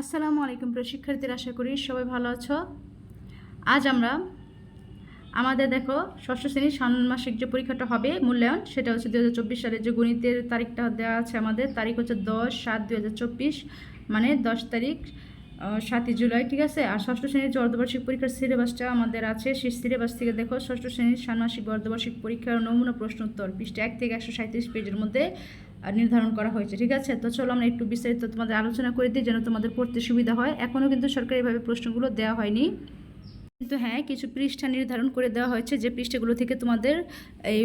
আসসালামু আলাইকুম প্রিয় শিক্ষার্থীরা আশা করি সবাই ভালো আছো। আজ আমরা আমাদের দেখো, ষষ্ঠ শ্রেণির ষান্মাসিক যে পরীক্ষাটা হবে, মূল্যায়ন, সেটা হচ্ছে দু সালে যে গণিতের তারিখটা দেওয়া আছে আমাদের, তারিখ হচ্ছে দশ সাত দু মানে দশ তারিখ সাতই জুলাই, ঠিক আছে? আর ষষ্ঠ শ্রেণির যে অর্ধবার্ষিক পরীক্ষার সিলেবাসটা আমাদের আছে, সেই সিলেবাস থেকে দেখো, ষষ্ঠ শ্রেণির ষান্মাসিক অর্ধবার্ষিক পরীক্ষার নমুনা প্রশ্ন উত্তর, পৃষ্ঠা এক থেকে একশো সাঁত্রিশ পেজের মধ্যে নির্ধারণ করা হয়েছে, ঠিক আছে? তো চলো আমরা একটু বিস্তারিত তোমাদের আলোচনা করে দিই যেন তোমাদের পড়তে সুবিধা হয়। এখনও কিন্তু সরকারিভাবে প্রশ্নগুলো দেওয়া হয়নি। কিন্তু হ্যাঁ কিছু পৃষ্ঠা নির্ধারণ করে দেওয়া হয়েছে যে পৃষ্ঠাগুলো থেকে তোমাদের এই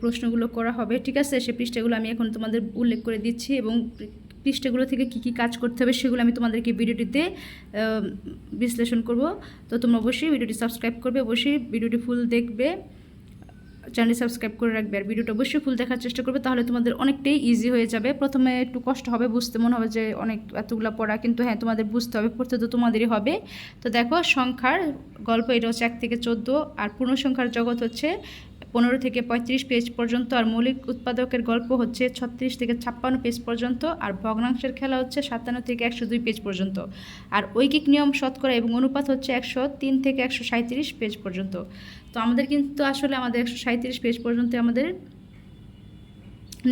প্রশ্নগুলো করা হবে, ঠিক আছে? সেই পৃষ্ঠাগুলো আমি এখন তোমাদের উল্লেখ করে দিচ্ছি এবং পৃষ্ঠাগুলো থেকে কি কি কাজ করতে হবে সেগুলো আমি তোমাদেরকে ভিডিওটিতে বিশ্লেষণ করব। তো তোমরা অবশ্যই ভিডিওটি সাবস্ক্রাইব করবে, অবশ্যই ভিডিওটি ফুল দেখবে। চ্যানেল সাবস্ক্রাইব করে রাখবে আর ভিডিওটা অবশ্যই ফুল দেখার চেষ্টা করবে, তাহলে তোমাদের অনেকটাই ইজি হয়ে যাবে। প্রথমে একটু কষ্ট হবে, বুঝতে মনে হবে যে অনেক এতগুলো পড়া, কিন্তু হ্যাঁ তোমাদের বুঝতে হবে, পড়তে তো তোমাদেরই হবে। তো দেখো, সংখ্যার গল্প এটা হচ্ছে এক থেকে চোদ্দ, আর পূর্ণ সংখ্যার জগৎ হচ্ছে পনেরো থেকে পঁয়ত্রিশ পেজ পর্যন্ত, আর মৌলিক উৎপাদকের গল্প হচ্ছে ছত্রিশ থেকে ছাপ্পান্ন পেজ পর্যন্ত, আর ভগ্নাংশের খেলা হচ্ছে সাতান্ন থেকে একশো দুই পেজ পর্যন্ত। আর ঐকিক নিয়ম শতকরা এবং অনুপাত হচ্ছে একশো তিন থেকে একশো সাঁত্রিশ পেজ পর্যন্ত। তো আমাদের কিন্তু আসলে আমাদের একশো সাঁত্রিশ পেজ পর্যন্ত আমাদের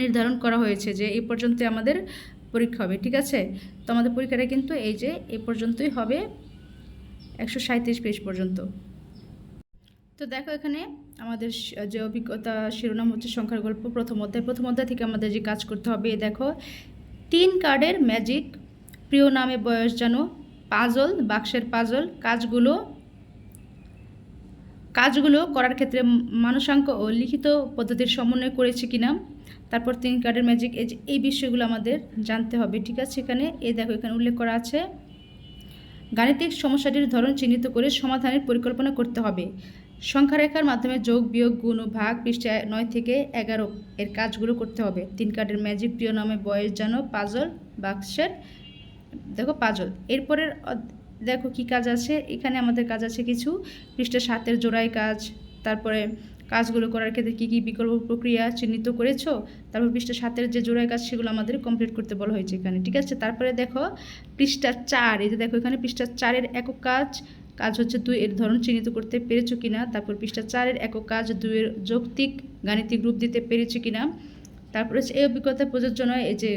নির্ধারণ করা হয়েছে যে এই পর্যন্ত আমাদের পরীক্ষা হবে, ঠিক আছে? তো আমাদের পরীক্ষাটা কিন্তু এই যে এ পর্যন্তই হবে একশো সাঁত্রিশ পেজ পর্যন্ত। তো দেখো এখানে আমাদের যে অভিজ্ঞতা শিরোনাম হচ্ছে সংখ্যার গল্প প্রথম অধ্যায়। প্রথম অধ্যায় থেকে আমাদের যে কাজ করতে হবে দেখো, তিন কার্ডের ম্যাজিক, প্রিয় নামে বয়স জানো, পাজল, বাক্সের পাজল, কাজগুলো কাজগুলো করার ক্ষেত্রে ম- মানুষাঙ্ক ও লিখিত পদ্ধতির সমন্বয় করেছে কিনা, তারপর তিন কার্ডের ম্যাজিক, এই এই বিষয়গুলো আমাদের জানতে হবে, ঠিক আছে? এখানে এই দেখো, এখানে উল্লেখ করা আছে। গাণিতিক সমস্যাটির ধরন চিহ্নিত করে সমাধানের পরিকল্পনা করতে হবে। সংখ্যারেখার মাধ্যমে যোগ, বিয়োগ, গুণ ও ভাগ পৃষ্ঠা নয় থেকে এগারো এর কাজগুলো করতে হবে। তিন কার্ডের ম্যাজিক, প্রিয় নামে বয়স জানো পাজল বাক্সের, দেখো পাজল এরপরের দেখো কি কাজ আছে, এখানে আমাদের কাজ আছে কিছু পৃষ্ঠা সাতের জোড়াই কাজ, তারপরে কাজগুলো করার ক্ষেত্রে কী কী বিকল্প প্রক্রিয়া চিহ্নিত করেছ, তারপর পৃষ্ঠা সাতের যে জোড়াই কাজ সেগুলো আমাদের কমপ্লিট করতে বলা হয়েছে এখানে, ঠিক আছে? তারপরে দেখো পৃষ্ঠা চার, এই যে দেখো এখানে পৃষ্ঠা চারের একক কাজ কাজ হচ্ছে দুই এর ধরন চিহ্নিত করতে পেরেছ কিনা, তারপর পৃষ্ঠা চারের একক কাজ দুইয়ের যৌক্তিক গাণিতিক রূপ দিতে পেরেছ কিনা, তারপরে হচ্ছে এই অভিজ্ঞতা প্রযোজ্য নয়, এই যে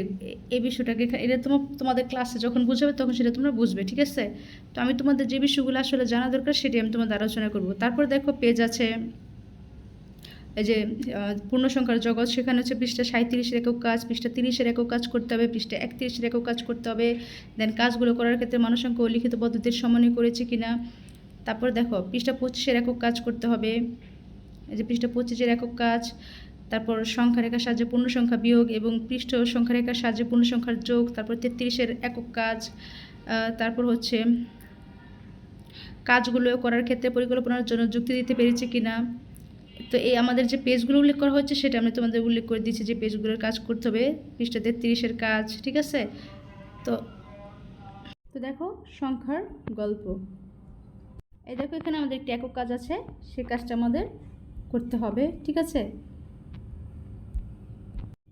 এই বিষয়টাকে এটা তোমার তোমাদের ক্লাসে যখন বুঝাবে তখন সেটা তোমরা বুঝবে ঠিক আছে? তো আমি তোমাদের যে বিষয়গুলো আসলে জানা দরকার সেটি আমি তোমাদের আলোচনা করব। তারপর দেখো পেজ আছে এই যে আহ, পূর্ণ সংখ্যার জগৎ সেখানে হচ্ছে পৃষ্ঠা সাঁত্রিশের একক কাজ পৃষ্ঠা তিরিশের একক কাজ করতে হবে পৃষ্ঠা একত্রিশের একক কাজ করতে হবে। দেন কাজগুলো করার ক্ষেত্রে মানুষাঙ্ক ও লিখিত পদ্ধতির সমন্বয় করেছে কিনা। তারপর দেখো পৃষ্ঠা পঁচিশের একক কাজ করতে হবে। এই যে পৃষ্ঠা পঁচিশের একক কাজ তারপর সংখ্যারেখার সাহায্যে পূর্ণ সংখ্যা বিয়োগ এবং পৃষ্ঠ সংখ্যারেখার সাহায্যে পূর্ণ সংখ্যার যোগ, তারপর তেত্রিশের একক কাজ তারপর হচ্ছে কাজগুলো করার ক্ষেত্রে পরিকল্পনার জন্য যুক্তি দিতে পেরেছে কিনা। তো এই আমাদের যে পেজগুলো উল্লেখ করা হচ্ছে, সেটা আমি তোমাদের উল্লেখ করে দিচ্ছি যে পেজগুলোর কাজ করতে হবে, পৃষ্ঠা তেত্রিশের কাজ, ঠিক আছে? তো তো দেখো, সংখ্যার গল্প। এই দেখো, এখানে আমাদের একটি একক কাজ আছে, সে কাজটা আমাদের করতে হবে, ঠিক আছে?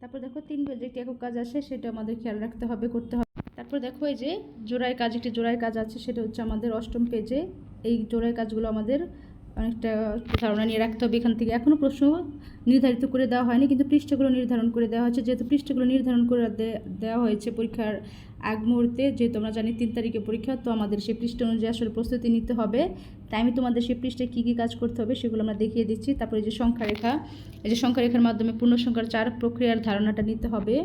তারপর দেখো তিন পেজে একটি একক কাজ আছে, সেটা আমাদের খেয়াল রাখতে হবে, করতে হবে। তারপর দেখো এই যে জোড়ায় কাজ, একটি জোড়ায় কাজ আছে, সেটা হচ্ছে আমাদের অষ্টম পেজে এই জোড়ায় কাজগুলো আমাদের অনেকটা ধারণা নিয়ে রাখতে হবে এখান থেকে। এখনও প্রশ্ন নির্ধারিত করে দেওয়া হয়নি, কিন্তু পৃষ্ঠাগুলো নির্ধারণ করে দেওয়া হয়েছে। যেহেতু পৃষ্ঠাগুলো নির্ধারণ করে দেওয়া হয়েছে পরীক্ষার আগ মুহূর্তে, যেহেতু আমরা জানি তিন তারিখে পরীক্ষা, তো আমাদের সেই পৃষ্ঠা অনুযায়ী আসলে প্রস্তুতি নিতে হবে। তাই আমি তোমাদের সেই পৃষ্ঠায় কী কী কাজ করতে হবে সেগুলো আমরা দেখিয়ে দিচ্ছি। তারপরে যে সংখ্যা রেখা এই যে সংখ্যা রেখার মাধ্যমে পূর্ণ সংখ্যার চার প্রক্রিয়ার ধারণাটা নিতে হবে।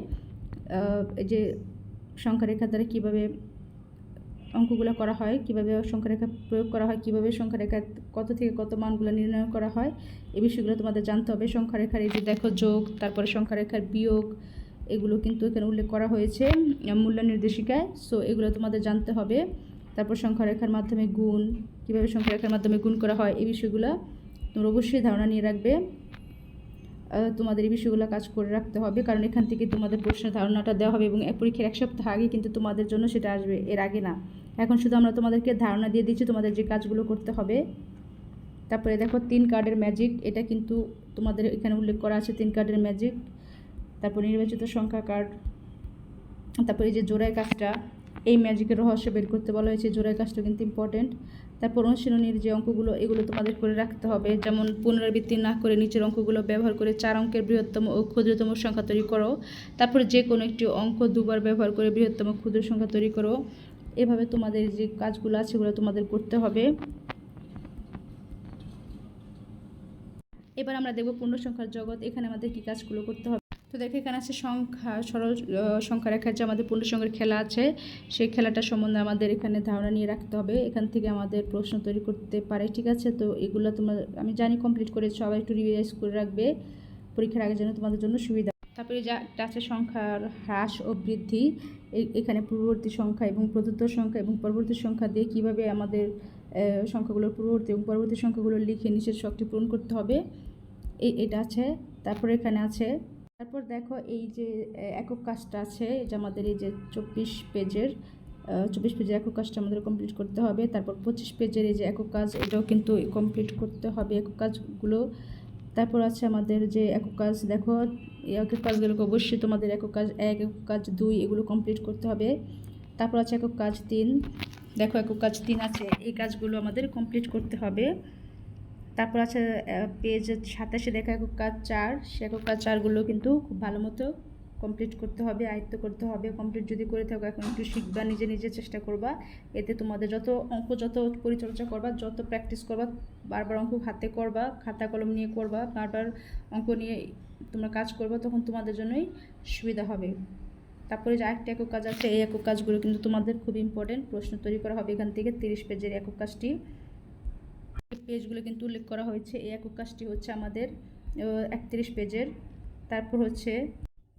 এই যে সংখ্যা রেখা দ্বারা কীভাবে অঙ্কগুলো করা হয়, কীভাবে সংখ্যা রেখা প্রয়োগ করা হয়, কীভাবে সংখ্যা রেখা কত থেকে কত মানগুলো নির্ণয় করা হয়, এই বিষয়গুলো তোমাদের জানতে হবে। সংখ্যা রেখার এই যে দেখো যোগ, তারপরে সংখ্যা রেখার বিয়োগ, এগুলো কিন্তু এখানে উল্লেখ করা হয়েছে মূল্য নির্দেশিকায়। সো এগুলো তোমাদের জানতে হবে। তারপর সংখ্যা রেখার মাধ্যমে গুণ, কীভাবে সংখ্যা রেখার মাধ্যমে গুণ করা হয়, এই বিষয়গুলো তোমরা অবশ্যই ধারণা নিয়ে রাখবে। তোমাদের এই বিষয়গুলো কাজ করে রাখতে হবে, কারণ এখান থেকে তোমাদের প্রশ্নের ধারণাটা দেওয়া হবে এবং পরীক্ষার এক সপ্তাহ আগে কিন্তু তোমাদের জন্য সেটা আসবে, এর আগে না। এখন শুধু আমরা তোমাদেরকে ধারণা দিয়ে দিচ্ছি তোমাদের যে কাজগুলো করতে হবে। তারপরে দেখো, তিন কার্ডের ম্যাজিক, এটা কিন্তু তোমাদের এখানে উল্লেখ করা আছে, তিন কার্ডের ম্যাজিক। তারপর নির্বাচিত সংখ্যা কার্ড, তারপরে এই যে জোড়ায় কাজটা, এই ম্যাজিকের রহস্য বের করতে বলা হয়েছে জোড়াই কাজটা কিন্তু ইম্পর্টেন্ট তারপর অনুশীলনীর যে অঙ্কগুলো, এগুলো তোমাদের করে রাখতে হবে, যেমন পুনরাবৃত্তি না করে নিচের অঙ্কগুলো ব্যবহার করে চার অঙ্কের বৃহত্তম ও ক্ষুদ্রতম সংখ্যা তৈরি করো। তারপরে যে কোনো একটি অঙ্ক দুবার ব্যবহার করে বৃহত্তম ক্ষুদ্র সংখ্যা তৈরি করো। এভাবে তোমাদের যে কাজগুলো আছে সেগুলো তোমাদের করতে হবে। এবার আমরা দেখব পূর্ণ সংখ্যার জগৎ, এখানে আমাদের কি কাজগুলো করতে হবে। তো দেখো, এখানে আছে সংখ্যা, সরল সংখ্যা রেখার যে আমাদের পূর্ণ সংখ্যার খেলা আছে, সেই খেলাটা সম্বন্ধে আমাদের এখানে ধারণা নিয়ে রাখতে হবে। এখান থেকে আমাদের প্রশ্ন তৈরি করতে পারে, ঠিক আছে? তো এগুলো তোমরা, আমি জানি কমপ্লিট করেছ আবার একটু রিভাইজ করে রাখবে। পরীক্ষার আগে যেন তোমাদের জন্য সুবিধা। তারপরে যা আছে সংখ্যার হ্রাস ও বৃদ্ধি। এখানে পূর্ববর্তী সংখ্যা এবং প্রদত্ত সংখ্যা এবং পরবর্তী সংখ্যা দিয়ে কীভাবে আমাদের সংখ্যাগুলোর পূর্ববর্তী এবং পরবর্তী সংখ্যাগুলো লিখে নিচের শখটি পূরণ করতে হবে। এই এটা আছে। তারপর এখানে আছে, তারপর দেখো এই যে একক কাজটা আছে যে আমাদের এই যে চব্বিশ পেজের চব্বিশ পেজের একক কাজটা আমাদের কমপ্লিট করতে হবে। তারপর পঁচিশ পেজের এই যে একক কাজ, এটাও কিন্তু কমপ্লিট করতে হবে। একক কাজগুলো তারপর আছে আমাদের যে একক কাজ, দেখো একক কাজগুলোকে অবশ্যই তোমাদের একক কাজ এক, একক কাজ দুই, এগুলো কমপ্লিট করতে হবে। তারপর আছে একক কাজ তিন। দেখো, একক কাজ তিন আছে, এই কাজগুলো আমাদের কমপ্লিট করতে হবে। তারপর আছে পেজ সাতাশে দেখা একক কাজ চার, সে একক কাজ চারগুলো কিন্তু খুব ভালো মতো কমপ্লিট করতে হবে, আয়ত্ত করতে হবে কমপ্লিট যদি করে থাকো, এখন একটু শিখবা, নিজে নিজে চেষ্টা করবা। এতে তোমাদের যত অঙ্ক, যত পরিচর্যা করবা, যত প্র্যাকটিস করবা, বারবার অঙ্ক হাতে করবা, খাতা কলম নিয়ে করবা, বারবার অঙ্ক নিয়ে তোমরা কাজ করবা, তখন তোমাদের জন্যই সুবিধা হবে। তারপরে যে আরেকটা একক কাজ আছে, এই একক কাজগুলো কিন্তু তোমাদের খুব ইম্পর্টেন্ট প্রশ্ন তৈরি করা হবে এখান থেকে, তিরিশ পেজের একক কাজটি। পেজগুলো কিন্তু উল্লেখ করা হয়েছে, এই একক কাজটি হচ্ছে আমাদের একত্রিশ পেজের। তারপর হচ্ছে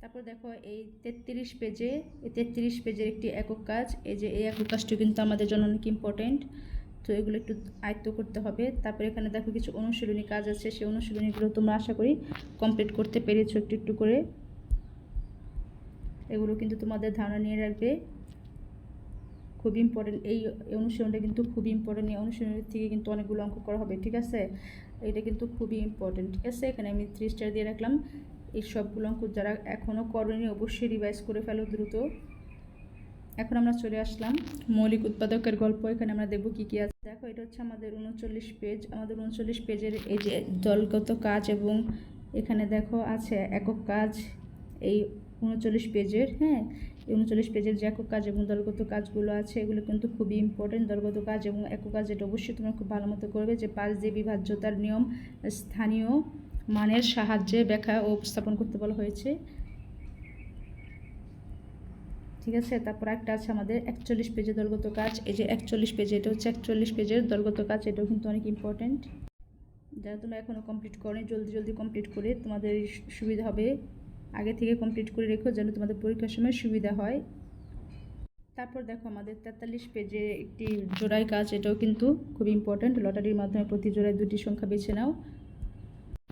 তারপর দেখো এই তেত্রিশ পেজে, এই তেত্রিশ পেজের একটি একক কাজ, এই যে এই একক কাজটি কিন্তু আমাদের জন্য অনেক ইম্পর্টেন্ট তো এগুলো একটু আয়ত্ত করতে হবে। তারপর এখানে দেখো কিছু অনুশীলনী কাজ আছে, সেই অনুশীলনীগুলো তোমরা আশা করি কমপ্লিট করতে পেরেছ একটু একটু করে। এগুলো কিন্তু তোমাদের ধারণা নিয়ে রাখবে। খুব ইম্পর্টেন্ট এই অনুশীলনটা কিন্তু খুব ইম্পর্টেন্ট এই অনুশীলনের থেকে কিন্তু অনেকগুলো অঙ্ক করা হবে, ঠিক আছে? এটা কিন্তু খুবই ইম্পর্টেন্ট ঠিক আছে, এখানে আমি থ্রি স্টার দিয়ে রাখলাম। এই সবগুলো অঙ্ক যারা এখনও করেনি, অবশ্যই রিভাইজ করে ফেলো দ্রুত। এখন আমরা চলে আসলাম মৌলিক উৎপাদকের গল্প। এখানে আমরা দেখব কী কী আছে। দেখো, এটা হচ্ছে আমাদের উনচল্লিশ পেজ আমাদের উনচল্লিশ পেজের এই যে দলগত কাজ এবং এখানে দেখো আছে একক কাজ, এই উনচল্লিশ পেজের হ্যাঁ? এই উনচল্লিশ পেজের যে একক কাজ এবং দলগত কাজগুলো আছে, এগুলো কিন্তু খুবই ইম্পর্টেন্ট দলগত কাজ এবং একক কাজ, এটা অবশ্যই তোমরা খুব ভালো মতো করবে যে পাঁচ দিয়ে বিভাজ্যতার নিয়ম স্থানীয় মানের সাহায্যে ব্যাখ্যা ও উপস্থাপন করতে বলা হয়েছে। ঠিক আছে, তারপর একটা আছে আমাদের একচল্লিশ পেজের দলগত কাজ। এই যে একচল্লিশ পেজে, এটা হচ্ছে একচল্লিশ পেজের দলগত কাজ, এটাও কিন্তু অনেক ইম্পর্টেন্ট যারা তোমরা এখনও কমপ্লিট করো জলদি জলদি কমপ্লিট করে তোমাদের সুবিধা হবে। আগে থেকে কমপ্লিট করে রেখো যেন তোমাদের পরীক্ষার সময় সুবিধা হয়। তারপর দেখো আমাদের তেতাল্লিশ পেজে একটি জোড়াই কাজ, এটাও কিন্তু খুব ইম্পর্ট্যান্ট লটারির মাধ্যমে প্রতি জোড়ায় দুটি সংখ্যা বেছে নাও।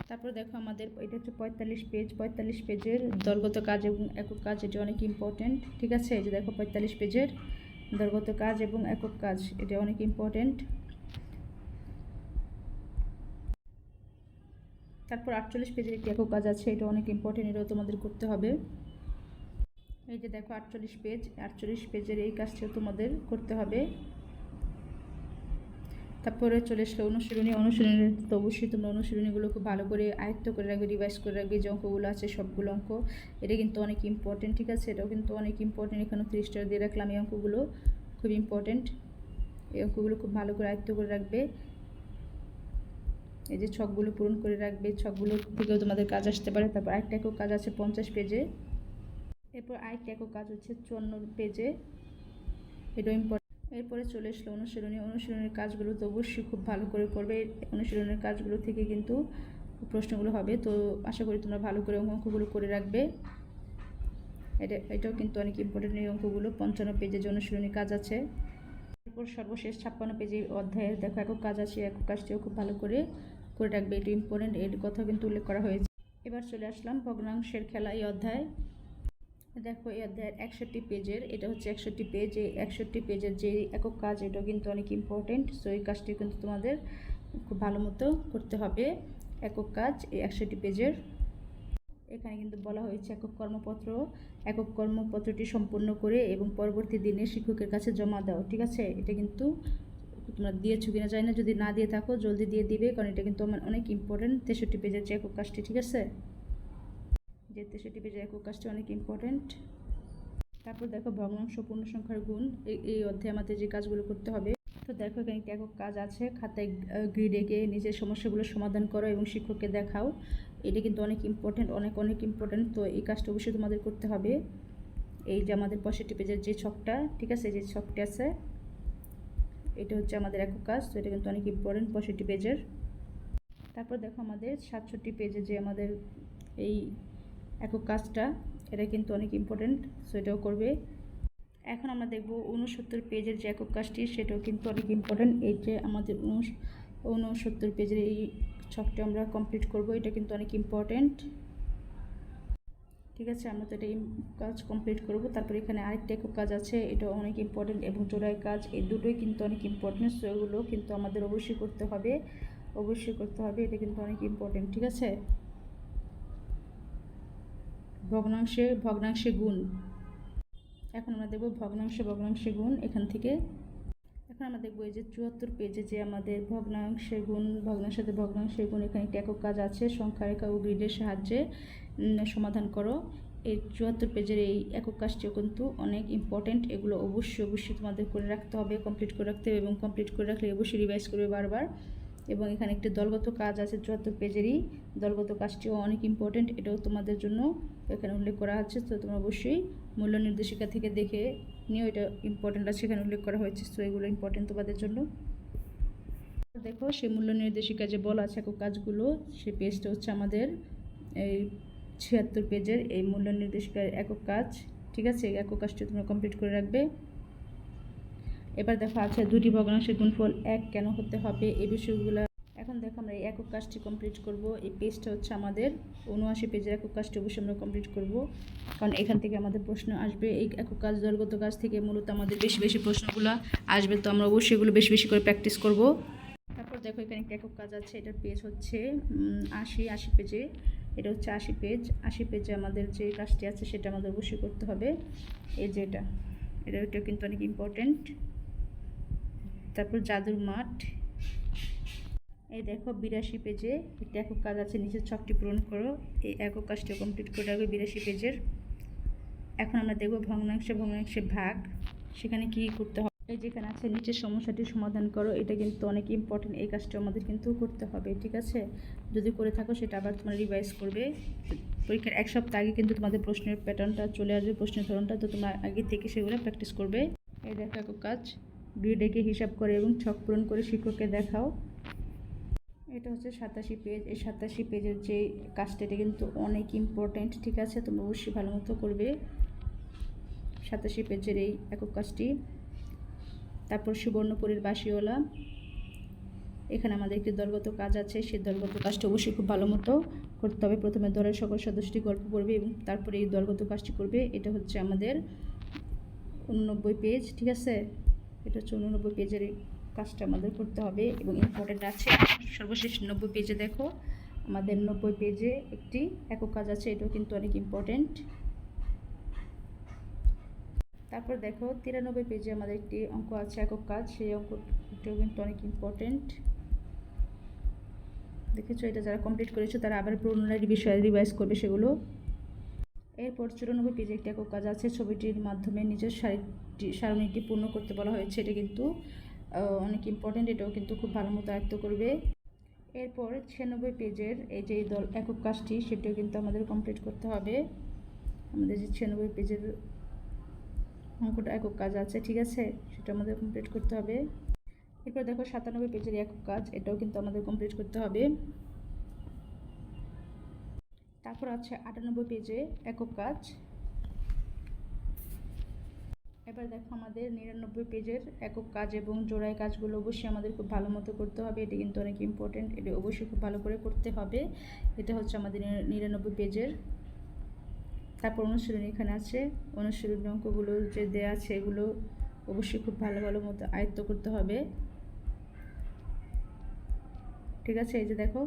তারপর দেখো আমাদের, এটা হচ্ছে পঁয়তাল্লিশ পেজ পঁয়তাল্লিশ পেজের দলগত কাজ এবং একক কাজ, এটা অনেক ইম্পর্ট্যান্ট ঠিক আছে? এই যে দেখো পঁয়তাল্লিশ পেজের দলগত কাজ এবং একক কাজ, এটা অনেক ইম্পর্ট্যান্ট তারপর আটচল্লিশ পেজের একটি একক কাজ আছে, এটা অনেক ইম্পর্টেন্ট এটাও তোমাদের করতে হবে। এই যে দেখো আটচল্লিশ পেজ আটচল্লিশ পেজের এই কাজটিও তোমাদের করতে হবে। তারপরে চলে আসলো অনুশীলনী। অনুশীলনী তো অবশ্যই তোমরা অনুশীলনীগুলো খুব ভালো করে আয়ত্ত করে রাখবে রিভাইজ করে রাখবে, যে অঙ্কগুলো আছে সবগুলো অঙ্ক। এটা কিন্তু অনেক ইম্পর্টেন্ট ঠিক আছে? এটাও কিন্তু অনেক ইম্পর্টেন্ট এখানে ত্রিশ টাকা দিয়ে রাখলাম এই অঙ্কগুলো। খুব ইম্পর্টেন্ট এই অঙ্কগুলো খুব ভালো করে আয়ত্ত করে রাখবে। এই যে ছকগুলো পূরণ করে রাখবে, ছকগুলো থেকেও তোমাদের কাজ আসতে পারে। তারপর আরেকটা একক কাজ আছে পঞ্চাশ পেজে। এরপর আরেকটা একক কাজ হচ্ছে চুয়ান্ন পেজে। এটাও ইম্পর্টেন্ট এরপরে চলে আসলো অনুশীলনী। অনুশীলনের কাজগুলো তো অবশ্যই খুব ভালো করে করবে। অনুশীলনের কাজগুলো থেকে কিন্তু প্রশ্নগুলো হবে। তো আশা করি তোমরা ভালো করে অঙ্কগুলো করে রাখবে। এটা, এটাও কিন্তু অনেক ইম্পর্টেন্ট এই অঙ্কগুলো। পঞ্চান্ন পেজে যে অনুশীলনী কাজ আছে। এরপর সর্বশেষ ছাপ্পান্ন পেজে অধ্যায়ের দেখো একক কাজ আছে, একক কাজটিও খুব ভালো করে করে রাখবে। এটা ইম্পর্টেন্ট এর কথা কিন্তু উল্লেখ করা হয়েছে। এবার চলে আসলাম ভগ্নাংশের খেলা এই অধ্যায়। দেখো অধ্যায়ের একষট্টি পেজের, এটা হচ্ছে একষট্টি পেজ, এই একষট্টি পেজের যে একক কাজ, এটাও কিন্তু অনেক ইম্পর্টেন্ট সো এই কাজটি কিন্তু তোমাদের খুব ভালো মতো করতে হবে, একক কাজ, এই একষট্টি পেজের। এখানে কিন্তু বলা হয়েছে একক কর্মপত্র, একক কর্মপত্রটি সম্পূর্ণ করে এবং পরবর্তী দিনে শিক্ষকের কাছে জমা দাও, ঠিক আছে? এটা কিন্তু তোমরা দিয়েছ কিনা জানি না, যদি না দিয়ে থাকো, জলদি দিয়ে দিবে, কারণ এটা কিন্তু আমার অনেক ইম্পর্টেন্ট তেষট্টি পেজের যে একক কাজটি, ঠিক আছে? যে তেষট্টি পেজের একক কাজটি অনেক ইম্পর্টেন্ট তারপর দেখো ভগ্নাংশ পূর্ণ সংখ্যার গুণ এই অধ্যায়ে আমাদের যে কাজগুলো করতে হবে। তো দেখো এখানে একটি একক কাজ আছে, খাতায় গ্রিড এঁকে নিজের সমস্যাগুলো সমাধান করো এবং শিক্ষককে দেখাও। এটা কিন্তু অনেক ইম্পর্টেন্ট অনেক অনেক ইম্পর্টেন্ট তো এই কাজটা অবশ্যই তোমাদের করতে হবে। এই যে আমাদের পঁয়ষট্টি পেজের যে ছকটা, ঠিক আছে? যে ছকটি আছে, এটা হচ্ছে আমাদের একক কাজ। তো এটা কিন্তু অনেক ইম্পর্টেন্ট পঁয়ষট্টি পেজের তারপর দেখো আমাদের সাতষট্টি পেজে যে আমাদের এই একক কাজটা, এটা কিন্তু অনেক ইম্পর্টেন্ট সো এটাও করবে। এখন আমরা দেখব উনসত্তর পেজের যে একক কাজটি, সেটাও কিন্তু অনেক ইম্পর্টেন্ট এই যে আমাদের উনসত্তর পেজের এই ছকটি আমরা কমপ্লিট করব, এটা কিন্তু অনেক ইম্পর্টেন্ট ঠিক আছে, আমরা তো এটা কাজ কমপ্লিট করব, তারপর এখানে আরেকটা একক কাজ আছে এটা অনেক ইম্পর্টেন্ট এবং জোড়াই কাজ, এই দুটোই কিন্তু অনেক ইম্পর্টেন্ট সো এগুলো কিন্তু আমাদের অবশ্যই করতে হবে, অবশ্যই করতে হবে, এটা কিন্তু অনেক ইম্পর্টেন্ট ঠিক আছে? ভগ্নাংশে ভগ্নাংশে গুণ। এখন আমরা দেখব ভগ্নাংশে ভগ্নাংশে গুণ এখান থেকে। এখন আমরা দেখব এই যে চুয়াত্তর পেজে যে আমাদের ভগ্নাংশে গুণ ভগ্নাংশে ভগ্নাংশে গুণ এখানে একটা একক কাজ আছে, সংখ্যা রেখা ও গ্রিডের সাহায্যে সমাধান করো। এই চুয়াত্তর পেজের এই একক কাজটিও কিন্তু অনেক ইম্পর্টেন্ট এগুলো অবশ্যই অবশ্যই তোমাদের করে রাখতে হবে কমপ্লিট করে রাখতে হবে এবং কমপ্লিট করে রাখলে অবশ্যই রিভাইজ করবে বারবার। এবং এখানে একটি দলগত কাজ আছে চুয়াত্তর পেজেরই দলগত কাজটিও অনেক ইম্পর্টেন্ট এটাও তোমাদের জন্য এখানে উল্লেখ করা আছে তো তোমরা অবশ্যই মূল্য নির্দেশিকা থেকে দেখে নিও, এটা ইম্পর্টেন্ট আছে, এখানে উল্লেখ করা হয়েছে তো এগুলো ইম্পর্টেন্ট তোমাদের জন্য। দেখো, সেই মূল্য নির্দেশিকা যে বলা আছে কাজগুলো, সেই পেজটা হচ্ছে আমাদের এই ছিয়াত্তর পেজের এই মূল্য নির্দেশিকার একক কাজ, ঠিক আছে? এই একক কাজটি তোমরা কমপ্লিট করে রাখবে। এবার দেখো আছে দুটি ভগ্নাংশের গুণফল এক কেন হতে হবে? এই বিষয়গুলো এখন দেখো আমরা এই একক কাজটি কমপ্লিট করব। এই পেজটা হচ্ছে আমাদের উনআশি পেজের একক কাজটি অবশ্যই আমরা কমপ্লিট করব। কারণ এখান থেকে আমাদের প্রশ্ন আসবে। এই একক কাজ, দলগত কাজ থেকে মূলত আমাদের বেশি বেশি প্রশ্নগুলো আসবে। তো আমরা অবশ্যই এগুলো বেশি বেশি করে প্র্যাকটিস করব। তারপর দেখো এখানে একটা একক কাজ আছে। এটার পেজ হচ্ছে আশি আশি পেজে এটা হচ্ছে আশি পেজ আশি পেজে আমাদের যে কাজটি আছে সেটা আমাদের অবশ্যই করতে হবে। এই যে এটা। এটা কিন্তু অনেক ইম্পর্টেন্ট তারপর জাদুর মাঠ। এই দেখো বিরাশি পেজে একটা একক কাজ আছে, নিচের ছকটি পূরণ করো। এই একক কাজটি কমপ্লিট করে রাখবে বিরাশি পেজের এখন আমরা দেখব ভগ্নাংশে ভগ্নাংশে ভাগ। সেখানে কি করতে হবে? এই যেখানে আছে, নিচের সমস্যাটি সমাধান করো। এটা কিন্তু অনেক ইম্পর্টেন্ট এই কাজটা আমাদের কিন্তু করতে হবে, ঠিক আছে? যদি করে থাকো, সেটা আবার তোমরা রিভাইজ করবে। পরীক্ষার এক সপ্তাহ আগে কিন্তু তোমাদের প্রশ্নের প্যাটার্নটা চলে আসবে, প্রশ্নের ধরনটা। তো তোমরা আগে থেকে সেগুলো প্র্যাকটিস করবে। এই দেখো একক কাজ। গ্রিডেকে হিসাব করে এবং ছক পূরণ করে শিক্ষককে দেখাও। এটা হচ্ছে সাতাশি পেজ এই সাতাশি পেজের যে কাজটা, এটা কিন্তু অনেক ইম্পর্ট্যান্ট ঠিক আছে? তোমরা অবশ্যই ভালো মতো করবে সাতাশি পেজের এই একক কাজটি। তারপর সুবর্ণপুরের বাসিওলা এখানে আমাদের একটি দলগত কাজ আছে। সেই দলগত কাজটা অবশ্যই খুব ভালো মতো করতে হবে। প্রথমে দলের সকল সদস্যটি গল্প করবে এবং তারপরে এই দলগত কাজটি করবে। এটা হচ্ছে আমাদের উননব্বই পেজ ঠিক আছে? এটা হচ্ছে উননব্বই পেজের কাজটা আমাদের করতে হবে এবং ইম্পর্টেন্ট আছে। সর্বশেষ নব্বই পেজে দেখো, আমাদের নব্বই পেজে একটি একক কাজ আছে, এটাও কিন্তু অনেক ইম্পর্টেন্ট তারপর দেখো, তিরানব্বই পেজে আমাদের একটি অঙ্ক আছে, একক কাজ, সেই অঙ্কটাও কিন্তু অনেক ইম্পর্টেন্ট দেখেছ, এটা যারা কমপ্লিট করেছ তারা আবার পুনরায় বিষয়ে রিভাইজ করবে সেগুলো। এরপর চুরানব্বই পেজে একটি একক কাজ আছে। ছবিটির মাধ্যমে নিজের সারিটি সারণীটি পূর্ণ করতে বলা হয়েছে। এটা কিন্তু অনেক ইম্পর্টেন্ট এটাও কিন্তু খুব ভালো মতো আয়ত্ত করবে। এরপর ছিয়ানব্বই পেজের এই যে দল, একক কাজটি, সেটাও কিন্তু আমাদের কমপ্লিট করতে হবে। আমাদের যে ছিয়ানব্বই পেজের অঙ্কটা একক কাজ আছে, ঠিক আছে? সেটা আমাদের কমপ্লিট করতে হবে। এরপর দেখো সাতানব্বই পেজের একক কাজ, এটাও কিন্তু আমাদের কমপ্লিট করতে হবে। তারপর আছে আটানব্বই পেজে একক কাজ। এবার দেখো আমাদের নিরানব্বই পেজের একক কাজ এবং জোড়াই কাজগুলো অবশ্যই আমাদের খুব ভালো মতো করতে হবে। এটি কিন্তু অনেক ইম্পর্টেন্ট এটি অবশ্যই খুব ভালো করে করতে হবে। এটা হচ্ছে আমাদের নিরানব্বই পেজের। তারপর অনুশীলনী এখানে আছে। অনুশীলনী অঙ্কগুলো যে দেয়া আছে, এগুলো অবশ্যই খুব ভালো ভালো মতো আয়ত্ত করতে হবে। ঠিক আছে, এই যে দেখো।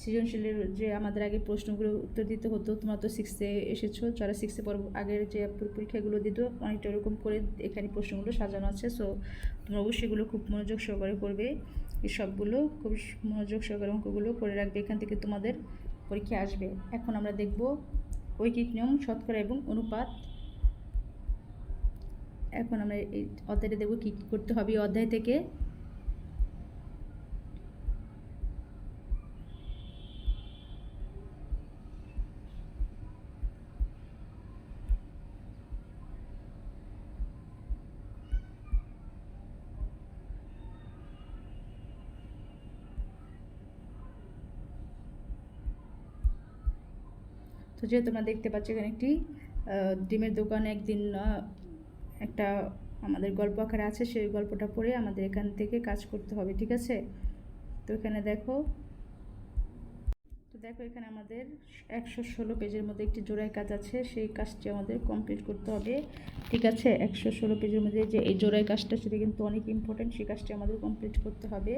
সৃজনশীলের যে আমাদের আগে প্রশ্নগুলো উত্তর দিতে হতো, তোমরা তো সিক্সে এসেছ, যারা সিক্সে পর আগের যে পরীক্ষাগুলো দিত, অনেকটা ওরকম করে এখানে প্রশ্নগুলো সাজানো আছে। সো তোমরা অবশ্যই এগুলো খুব মনোযোগ সহকারে করবে এই সবগুলো খুব মনোযোগ সহকারে অঙ্কগুলো করে রাখবে, এখান থেকে তোমাদের পরীক্ষা আসবে। এখন আমরা দেখব ঐকিক নিয়ম, শতকরা এবং অনুপাত। এখন আমরা এই অধ্যায়টা দেখব কী কী করতে হবে এই অধ্যায় থেকে। যেহেতু তোমরা দেখতে পাচ্ছ এখানে একটি ডিমের দোকানে একদিন একটা আমাদের গল্প আকারে আছে, সেই গল্পটা পড়ে আমাদের এখান থেকে কাজ করতে হবে, ঠিক আছে? তো এখানে দেখো, তো দেখো এখানে আমাদের একশো ষোলো পেজের মধ্যে একটি জোড়ায় কাজ আছে, সেই কাজটি আমাদের কমপ্লিট করতে হবে, ঠিক আছে? একশো ষোলো পেজের মধ্যে যে এই জোড়ায় কাজটা, সেটা কিন্তু অনেক ইম্পর্টেন্ট সেই কাজটি আমাদের কমপ্লিট করতে হবে।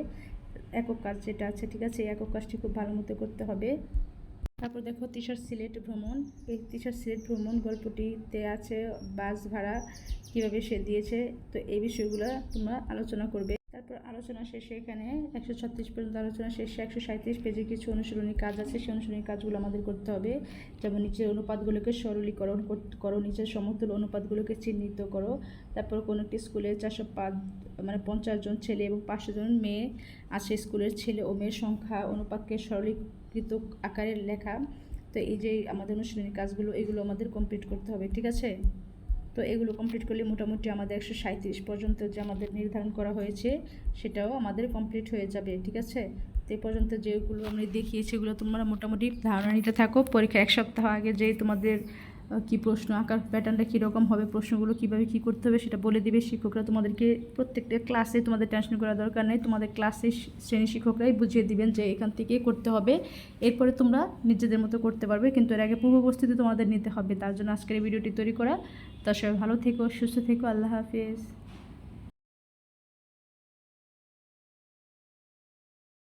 একক কাজ যেটা আছে, ঠিক আছে? এই একক কাজটি খুব ভালো মতো করতে হবে। তারপর দেখো তিশার সিলেট ভ্রমণ। এই তিশার সিলেট ভ্রমণ গল্পটিতে আছে বাস ভাড়া কীভাবে সে দিয়েছে। তো এই বিষয়গুলো তোমরা আলোচনা করবে। তারপর আলোচনা শেষে এখানে একশো ছত্রিশ পর্যন্ত আলোচনা শেষে একশো সাঁত্রিশ পেজে কিছু অনুশীলনী কাজ আছে। সেই অনুশীলনী কাজগুলো আমাদের করতে হবে। যেমন নিচের অনুপাতগুলোকে সরলীকরণ করো নিচের সমতুল অনুপাতগুলোকে চিহ্নিত করো। তারপর কোনো একটি স্কুলে চারশো পাঁচ মানে পঞ্চাশ জন ছেলে এবং পাঁচশো জন মেয়ে আছে। স্কুলের ছেলে ও মেয়ের সংখ্যা অনুপাতকে সরলীকৃত আকারের লেখা। তো এই যে আমাদের অনুশীলনী কাজগুলো, এগুলো আমাদের কমপ্লিট করতে হবে, ঠিক আছে? তো এগুলো কমপ্লিট করলে মোটামুটি আমাদের একশো সাঁত্রিশ পর্যন্ত যে আমাদের নির্ধারণ করা হয়েছে, সেটাও আমাদের কমপ্লিট হয়ে যাবে, ঠিক আছে? তো এ পর্যন্ত যেগুলো আমি দেখিয়েছি, এগুলো তোমরা মোটামুটি ধারণা নিতে থাকো। পরীক্ষা এক সপ্তাহ আগে যেই তোমাদের কি প্রশ্ন, আঁকার প্যাটার্নটা কীরকম হবে, প্রশ্নগুলো কীভাবে কী করতে হবে সেটা বলে দেবে শিক্ষকরা। তোমাদেরকে প্রত্যেকটা ক্লাসে তোমাদের টেনশন করার দরকার নেই। তোমাদের ক্লাসে শ্রেণি শিক্ষকরাই বুঝিয়ে দিবেন যে এখান থেকে করতে হবে। এরপরে তোমরা নিজেদের মতো করতে পারবে, কিন্তু এর আগে পূর্ব প্রস্তুতি তোমাদের নিতে হবে। তার জন্য আজকের এই ভিডিওটি তৈরি করা। তার সবাই ভালো থেকো, সুস্থ থেকো, আল্লাহ হাফিজ।